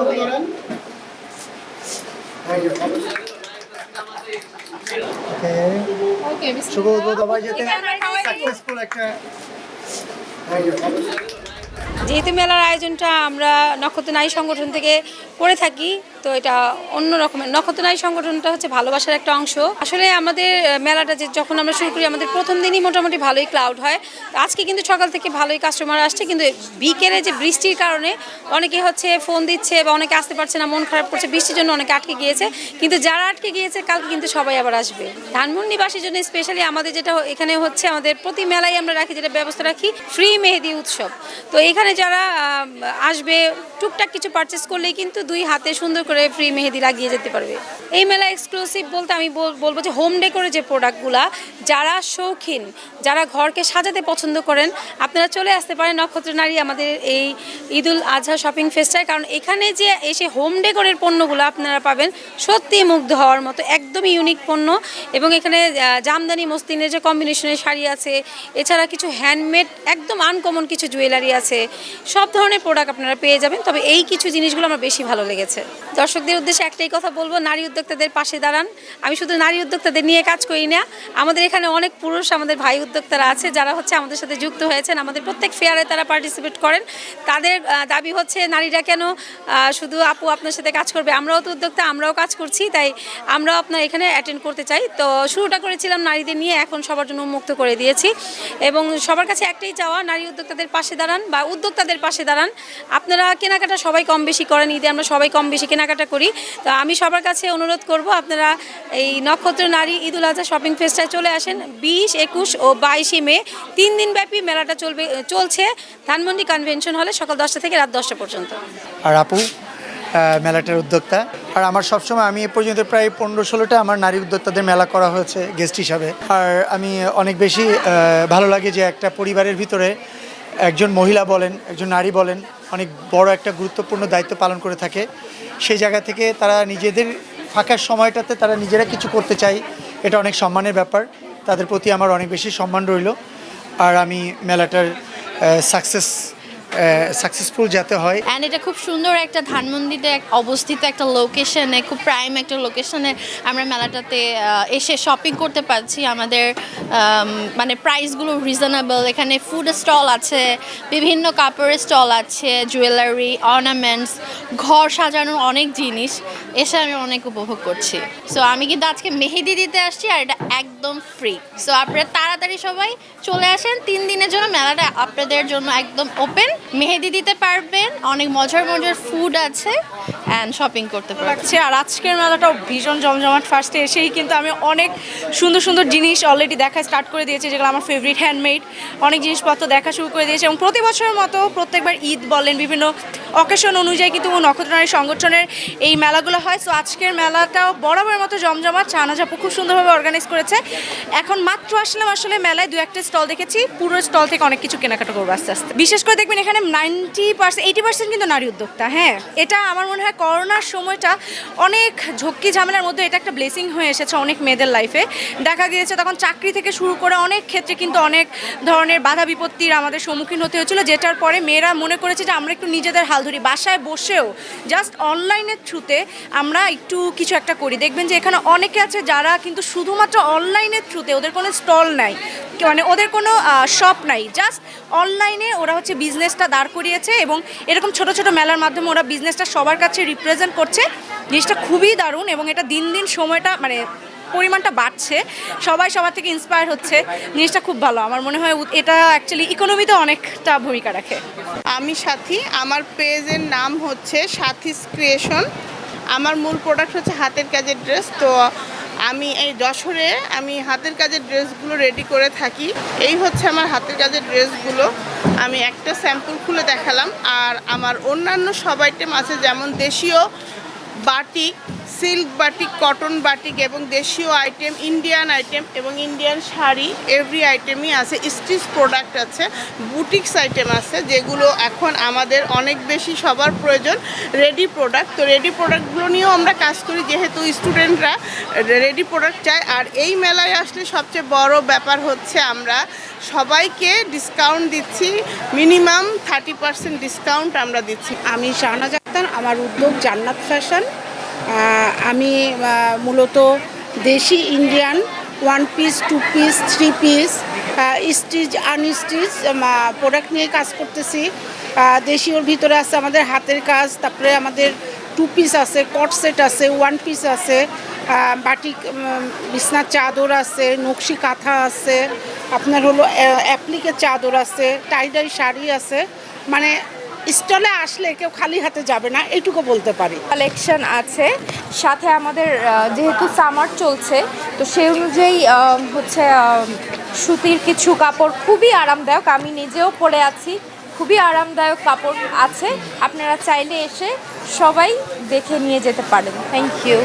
করে ধরেন? ওকে। শুভ উদ্বোধন। হয় সাকসেসফুল একটা যেহেতু মেলার আয়োজনটা আমরা নক্ষত্র নারী সংগঠন থেকে করে থাকি তো এটা অন্য রকমের। নক্ষত্র নারী সংগঠনটা হচ্ছে ভালোবাসার একটা অংশ। আসলে আমাদের মেলাটা যে যখন আমরা শুরু করি, আমাদের প্রথম দিনই মোটামুটি ভালোই ক্লাউড হয়। আজকে কিন্তু সকাল থেকে ভালোই কাস্টমার আসছে। কিন্তু বিকেলে যে বৃষ্টির কারণে অনেকে হচ্ছে ফোন দিচ্ছে বা অনেকে আসতে পারছে না, মন খারাপ করছে, বৃষ্টির জন্য অনেকে আটকে গিয়েছে। কিন্তু যারা আটকে গিয়েছে, কালকে কিন্তু সবাই আবার আসবে। ধানমন্ডিবাসীর জন্য স্পেশালি আমাদের যেটা এখানে হচ্ছে আমাদের প্রতি মেলায় আমরা রাখি, যেটা ব্যবস্থা রাখি ফ্রি মেহেদি উৎসব। তো এখানে যারা আসবে, টুকটাক কিছু পারচেস করলেই কিন্তু দুই হাতে সুন্দর করে ফ্রি মেহেদি লাগিয়ে যেতে পারবে। এই মেলা এক্সক্লুসিভ বলতে আমি বলব যে হোম ডেকোরের যে প্রোডাক্টগুলা যারা শৌখিন, যারা ঘরকে সাজাতে পছন্দ করেন, আপনারা চলে আসতে পারেন নক্ষত্র নারী আমাদের এই ঈদুল আজহা শপিং ফেস্টায় কারণ এখানে যে এসে হোম ডেকোরের পণ্যগুলো আপনারা পাবেন সত্যি মুগ্ধ হওয়ার মতো একদমই ইউনিক পণ্য এবং এখানে জামদানি মস্তিনের যে কম্বিনেশনের শাড়ি আছে, এছাড়া কিছু হ্যান্ডমেড একদম আনকমন কিছু জুয়েলারি আছে, সব ধরনের প্রোডাক্ট আপনারা পেয়ে যাবেন। তবে এই কিছু জিনিসগুলো আমার বেশি ভালো লেগেছে। দর্শকদের উদ্দেশ্যে একটাই কথা বলব, নারী উদ্যোক্তাদের পাশে দাঁড়ান। আমি শুধু নারী উদ্যোক্তাদের নিয়ে কাজ করি না, আমাদের এখানে অনেক পুরুষ, আমাদের ভাই উদ্যোক্তারা আছে, যারা হচ্ছে আমাদের সাথে যুক্ত হয়েছেন। আমাদের প্রত্যেক ফেয়ারে তারা পার্টিসিপেট করেন। তাদের দাবি হচ্ছে নারীরা কেন শুধু আপু আপনার সাথে কাজ করবে? আমরাও তো উদ্যোক্তা, আমরাও কাজ করছি, তাই আমরাও আপনার এখানে অ্যাটেন্ড করতে চাই। তো শুরুটা করেছিলাম নারীদের নিয়ে, এখন সবার জন্য উন্মুক্ত করে দিয়েছি। এবং সবার কাছে একটাই চাওয়া, নারী উদ্যোক্তাদের পাশে দাঁড়ান বা উদ্যোক্তাদের পাশে দাঁড়ান। আপনারা কেনাকাটা সবাই কম বেশি করেন, ঈদে আমরা সবাই কম বেশি কেনাকাটা করি। তো আমি সবার কাছে অনুরোধ করব, আপনারা এই নক্ষত্র নারী ঈদুল আজহা শপিং ফেস্টায় চলে আসেন। বিশ, একুশ ও বাইশে মে, তিন দিন ব্যাপী মেলাটা চলবে, চলছে ধানমন্ডি কনভেনশন হলে সকাল দশটা থেকে রাত দশটা পর্যন্ত। আর আপু? মেলাটার উদ্যোক্তা। আর আমার সবসময় আমি এ পর্যন্ত প্রায় পনেরো ষোলোটা আমার নারী উদ্যোক্তাদের মেলা করা হয়েছে গেস্ট হিসাবে। আর আমি অনেক বেশি ভালো লাগে যে একটা পরিবারের ভিতরে একজন মহিলা বলেন, একজন নারী বলেন, অনেক বড় একটা গুরুত্বপূর্ণ দায়িত্ব পালন করে থাকে। সেই জায়গা থেকে তারা নিজেদের ফাঁকার সময়টাতে তারা নিজেরা কিছু করতে চায়, এটা অনেক সম্মানের ব্যাপার। তাদের প্রতি আমার অনেক বেশি সম্মান রইল। আর আমি মেলাটার সাকসেস সাকসেসফুল যাতে হয়। অ্যান্ড এটা খুব সুন্দর একটা ধানমন্ডিতে অবস্থিত একটা লোকেশনে খুব প্রাইম একটা লোকেশনে আমরা মেলাটাতে এসে শপিং করতে পারছি। আমাদের মানে প্রাইসগুলো রিজনেবল এখানে ফুড স্টল আছে, বিভিন্ন কাপড়ের স্টল আছে জুয়েলারি অর্নামেন্টস ঘর সাজানোর অনেক জিনিস। এসে আমি অনেক উপভোগ করছি। সো আমি কিন্তু আজকে মেহেদি দিতে আসছি আর এটা একদম ফ্রি সো আপনারা তাড়াতাড়ি সবাই চলে আসেন। তিন দিনের জন্য মেলাটা আপনাদের জন্য একদম ওপেন মেহেদি দিতে পারবেন, অনেক মজার মজার ফুড আছে অ্যান্ড শপিং করতে লাগছে। আর আজকের মেলাটাও ভীষণ জমজমাট। ফার্স্টে এসেই কিন্তু আমি অনেক সুন্দর সুন্দর জিনিস অলরেডি দেখা স্টার্ট করে দিয়েছি, যেগুলো আমার ফেভারিট হ্যান্ডমেড অনেক জিনিসপত্র দেখা শুরু করে দিয়েছে। এবং প্রতি বছরের মতো প্রত্যেকবার ঈদ বলেন, বিভিন্ন অকেশন অনুযায়ী কিন্তু নক্ষত্রনারী সংগঠনের এই মেলাগুলো হয়। সো আজকের মেলাটাও বরাবরের মতো জমজমাট। চানাজাপু খুব সুন্দরভাবে অর্গানাইজ করেছে। এখন মাত্র আসলাম আসলে মেলায় দু একটা স্টল দেখেছি। পুরো স্টল থেকে অনেক কিছু কেনাকাটা করব আস্তে আস্তে। বিশেষ করে দেখবেন এখানে নাইনটি পার্সেন্ট এইটি পার্সেন্ট কিন্তু নারী উদ্যোক্তা হ্যাঁ। এটা আমার মনে হয় করোনার সময়টা অনেক ঝক্কি ঝামেলার মধ্যে এটা একটা ব্লেসিং হয়ে এসেছে অনেক মেয়েদের লাইফে দেখা গিয়েছে তখন চাকরি থেকে শুরু করে অনেক ক্ষেত্রে কিন্তু অনেক ধরনের বাধা বিপত্তির আমাদের সম্মুখীন হতে হয়েছিল, যেটার পরে মেয়েরা মনে করেছে যে আমরা একটু নিজেদের হাল ধরি। বাসায় বসেও জাস্ট অনলাইনের থ্রুতে আমরা একটু কিছু একটা করি। দেখবেন যে এখানে অনেকে আছে যারা কিন্তু শুধুমাত্র অনলাইনের থ্রুতে ওদের কোনো স্টল নাই মানে ওদের কোনো শপ নাই। জাস্ট অনলাইনে ওরা হচ্ছে বিজনেসটা দাঁড় করিয়েছে এবং এরকম ছোট ছোট মেলার মাধ্যমে ওরা বিজনেসটা সবার কাছে রিপ্রেজেন্ট করছে। জিনিসটা খুবই দারুণ এবং এটা দিন দিন সময়টা মানে পরিমাণটা বাড়ছে। সবাই সবার থেকে ইন্সপায়ার হচ্ছে। জিনিসটা খুব ভালো। আমার মনে হয় এটা অ্যাকচুয়ালি ইকোনমিতে অনেকটা ভূমিকা রাখে। আমি সাথী। আমার পেজের নাম হচ্ছে সাথীস ক্রিয়েশন আমার মূল প্রোডাক্ট হচ্ছে হাতের কাজের ড্রেস তো আমি এই যশোরে আমি হাতের কাজের ড্রেসগুলো রেডি করে থাকি। এই হচ্ছে আমার হাতের কাজের ড্রেসগুলো। আমি একটা স্যাম্পল খুলে দেখালাম। আর আমার অন্যান্য সব আইটেম আছে যেমন দেশীয় batik silk batik cotton batik এবং দেশীয় আইটেম, ইন্ডিয়ান আইটেম এবং ইন্ডিয়ান শাড়ি এভরি আইটেমই আছে। স্টিচ প্রোডাক্ট আছে, বুটিক্স আইটেম আছে, যেগুলো এখন আমাদের অনেক বেশি সবার প্রয়োজন রেডি প্রোডাক্ট তো রেডি প্রোডাক্টগুলো নিয়েও আমরা কাজ করি, যেহেতু স্টুডেন্টরা রেডি প্রোডাক্ট চায়। আর এই মেলায় আসলে সবচেয়ে বড় ব্যাপার হচ্ছে আমরা সবাইকে ডিসকাউন্ট দিচ্ছি মিনিমাম থার্টি পার্সেন্ট ডিসকাউন্ট আমরা দিচ্ছি। আমি শাহনাজ হাসান আমার উদ্যোগ জান্নাত ফ্যাশন। আমি মূলত দেশি Indian one piece two piece three piece stitch unstitch product নিয়ে কাজ করতেছি। দেশীয়র ভিতরে আছে আমাদের হাতের কাজ, তারপরে আমাদের টু পিস আছে কট সেট আছে ওয়ান পিস আছে বাটিক বিছনার চাদর আছে, নকশি কাঁথা আছে, আপনার হলো অ্যাপ্লিকের চাদর আছে টাইডাই শাড়ি আছে। মানে স্টলে আসলে কেউ খালি হাতে যাবে না এইটুকু বলতে পারি। কালেকশন আছে, সাথে আমাদের যেহেতু সামার চলছে, তো সেই অনুযায়ী হচ্ছে সুতির কিছু কাপড় খুবই আরামদায়ক, আমি নিজেও পরে আছি, খুবই আরামদায়ক কাপড় আছে, আপনারা চাইলে এসে সবাই দেখে নিয়ে যেতে পারেন। Thank you